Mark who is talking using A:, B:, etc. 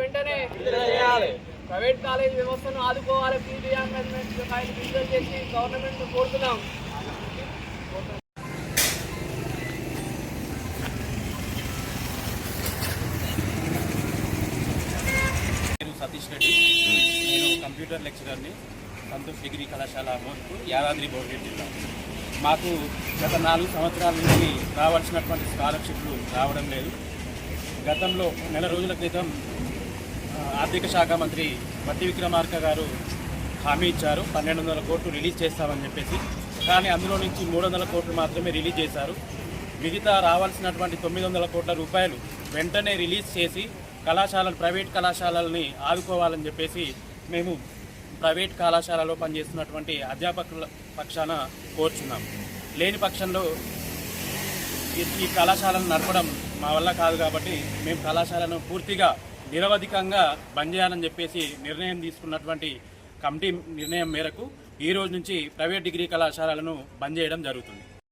A: వెంటనే private college వ్యవస్థను ఆదుకోవాలి చేసి గవర్నమెంట్ కోరుతున్నాం
B: సతీష్ రెడ్డి. నేను కంప్యూటర్ లెక్చరర్ని. సంతోష్ డిగ్రీ కళాశాల బోర్డు యాదాద్రి బోర్డు జిల్లా. మాకు గత నాలుగు సంవత్సరాల నుంచి రావాల్సినటువంటి స్కాలర్షిప్లు రావడం లేదు. గతంలో నెల రోజుల క్రితం ఆర్థిక శాఖ మంత్రి బట్టి విక్రమార్క గారు హామీ ఇచ్చారు. పన్నెండు వందల కోట్లు రిలీజ్ చేస్తామని చెప్పేసి. కానీ అందులో నుంచి మూడు వందల కోట్లు మాత్రమే రిలీజ్ చేశారు. మిగతా రావాల్సినటువంటి తొమ్మిది వందల కోట్ల రూపాయలు వెంటనే రిలీజ్ చేసి కళాశాలలు ప్రైవేట్ కళాశాలల్ని ఆదుకోవాలని చెప్పేసి మేము ప్రైవేట్ కళాశాలలో పనిచేస్తున్నటువంటి అధ్యాపకుల పక్షాన కోరుచున్నాం. లేని పక్షంలో ఈ- కళాశాలను నడపడం మా వల్ల కాదు కాబట్టి మేము కళాశాలను పూర్తిగా నిరవధికంగా బంద్ చేయాలని చెప్పేసి నిర్ణయం తీసుకున్నటువంటి కమిటీ నిర్ణయం మేరకు ఈ రోజు నుంచి ప్రైవేట్ డిగ్రీ కళాశాలలను బంద్ చేయడం జరుగుతుంది.